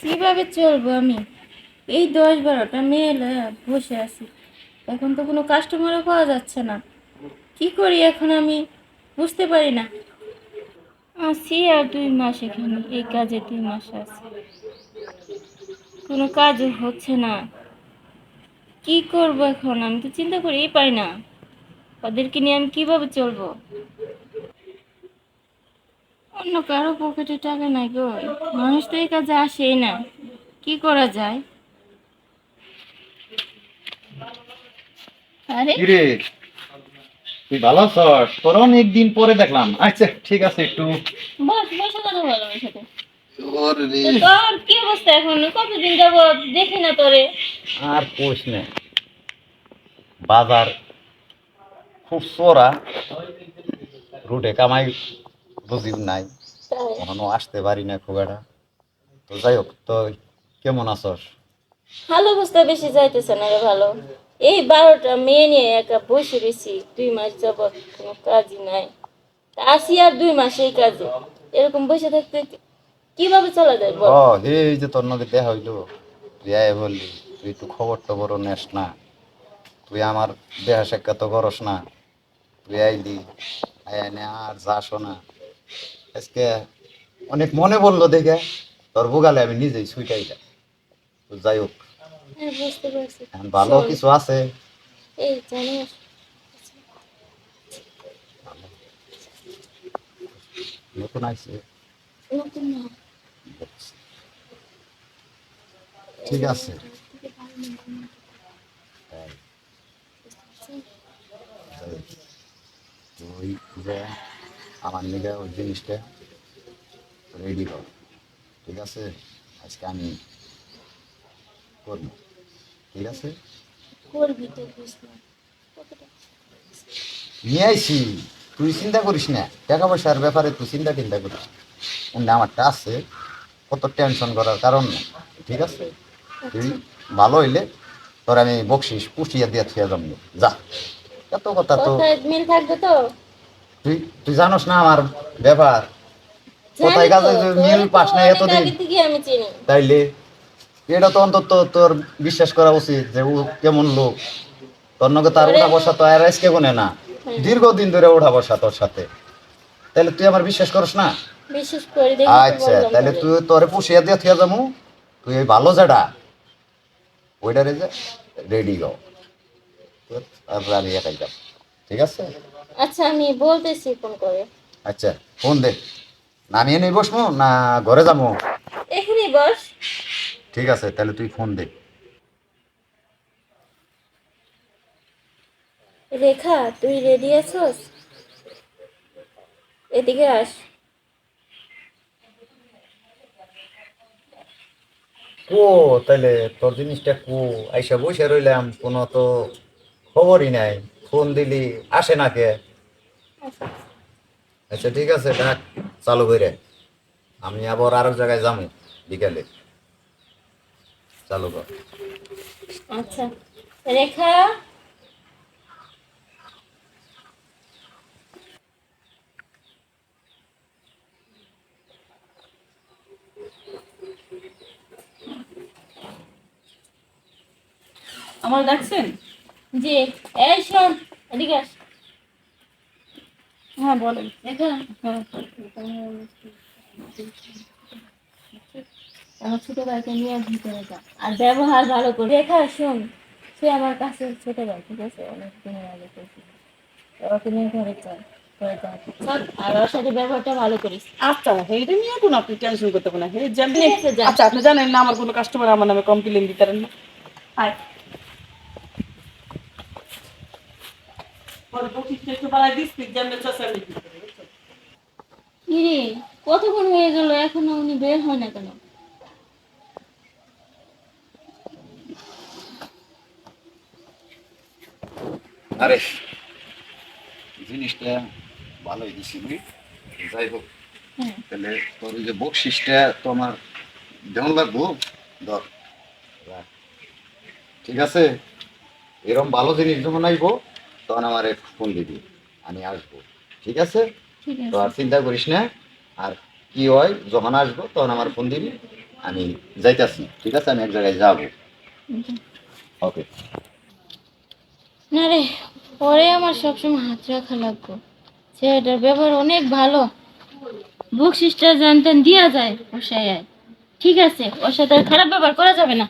কীভাবে চলবো আমি? এই দশ বারোটা মেয়ে বসে আছি। এখন তো কোনো কাস্টমারও পাওয়া যাচ্ছে না। কি করি এখন আমি? বুঝতে পারি না। আছি আর দুই মাস এখানে, এই কাজে দুই মাস আছে। কোনো কাজ হচ্ছে না। কি করব এখন? আমি তো চিন্তা করেই পাই না। ওদেরকে নিয়ে আমি কীভাবে চলবো? অন্য কারও পকেটে টাকা নাই গো। মানুষ তো এই কাজে আসেই না। কি করা যায়? আরে। কিরে? তুই ভালো আছস? তোর পরে দেখলাম। আচ্ছা ঠিক আছে একটু। বস বসে কথা বলো আমার সাথে। তোর কি অবস্থা এখন? কতদিন যাব দেখি না তোরে। আর কোষ নে। বাজার খুব চোরা রুটে কামাই বুঝিব নাই। এখনও আসতে পারি না খুব একটা। তো যাই হোক তো কেমন আছস? ভালো অবস্থা বেশি যাইতেছে না রে ভালো। এই বারোটা মেয়ে নিয়ে একা বসে রয়েছি দুই মাস যাব কোনো কাজই নাই। তা আসি আর দুই মাস এই কাজে। এরকম বসে থাকতে কীভাবে চলা যায় বল? ও এই যে তোর নদী দেখা হইল। তুই আয় বললি তুই একটু খবর টবর নেস না। তুই আমার দেহা সাক্ষাৎ করস না। তুই আইলি আয় নে আর যাসও না। আজকে অনেক মনে বলল দেখে তোর বুগালে আমি নিজেই সুইটাই যা তো যাই হোক। হ্যাঁ বুঝতে পারছি। এখন ভালো শোন, কিছু আছে। এই জানিস নতুন আইছে। নতুন না। ঠিক আছে। তাই। আমার নিগে ওই জিনিসটা রেডি কর। ঠিক আছে? আজকে আমি করব। ঠিক আছে? নিয়ে আইসি তুই চিন্তা করিস না। টাকা পয়সার ব্যাপারে তুই চিন্তা চিন্তা করিস অন্য আমারটা আছে। কত টেনশন করার কারণ ঠিক আছে? তুই ভালো হইলে তোর আমি বকশিস পুষিয়া দিয়ে থুয়ে যাব। যা। এত কথা তো মিল থাকবে তো? তুই তুই জানোস না আমার ব্যাপার। কোথায় কাজে মিল পাস অনেক এতদিন? তাইলে এটা তো অন্তত তোর বিশ্বাস করা উচিত যে ও কেমন লোক। তোর নগে তার উঠা বসা তো আর আজকে গুনে না। হ্যাঁ। দীর্ঘদিন ধরে উঠা বসা তোর সাথে। তাহলে তুই আমার বিশ্বাস করিস না? আচ্ছা তাহলে তুই তোরে পুষিয়া দিয়ে থিয়া যাব তুই এই ভালো যেটা ওইটারে যে রেডি গো আর আমি একাই যাব। ঠিক আছে? আচ্ছা আমি বলতেছি ফোন করে। আচ্ছা ফোন দে। না আমি এনেই বসবো না ঘরে যাব? এখানেই বস। ঠিক আছে তাহলে তুই ফোন দে। রেখা তুই রেডি আছোস? এদিকে আস। কো তাহলে তোর জিনিসটা কো? আইসা বসে রইলাম কোনো তো খবরই নাই। ফোন দিলি আসে না কে আচ্ছা ঠিক আছে ডাক চালু করে। আমি আবার আরেক জায়গায় যাব বিকালে। চালু কর। আচ্ছা রেখা? আমার ডাকছেন? জি এই শোন এদিকে আস। হ্যাঁ বলেন হ্যাঁ। আমার ছোট ভাইকে নিয়ে ভিতরে যা আর ব্যবহার ভালো করে। রেখা শোন সে আমার কাছে ছোট ভাই ঠিক আছে? অনেক দিনের আগে ওকে নিয়ে ঘরে চল। আর ওর সাথে ব্যবহারটা ভালো করিস। আচ্ছা নিয়ে কোনো আপনি টেনশন করতে পারেন আচ্ছা, আপনি জানেন না আমার কোনো কাস্টমার আমার নামে কমপ্লেন দিতে পারেন না। পরে পঁচিশটা একটু বাড়াই দিস তুই যেমনি চাষা কিরে কতক্ষণ হয়ে গেল? এখনও উনি বের হয় না কেন? আরে জিনিসটা ভালোই দিছি যাই হোক হ্যাঁ। তাহলে তোর ওই যে বকশিসটা তো আমার যেমন লাগবো ধর ঠিক আছে? এরকম ভালো জিনিস যখন আসব তখন আমার ফোন দিবি আমি আসব ঠিক আছে? তো আর চিন্তা করিস না আর কি হয় যখন আসব তখন আমার ফোন দিবি আমি যাইতাছি ঠিক আছে? আমি এক জায়গায় যাব। ওকে না রে পরে আমার সবসময় হাত রাখা লাগবে। ছেলেটার ব্যবহার অনেক ভালো। বুক সিস্টার জানতেন দিয়া যায় পোষায় ঠিক আছে ওর সাথে খারাপ ব্যবহার করা যাবে না।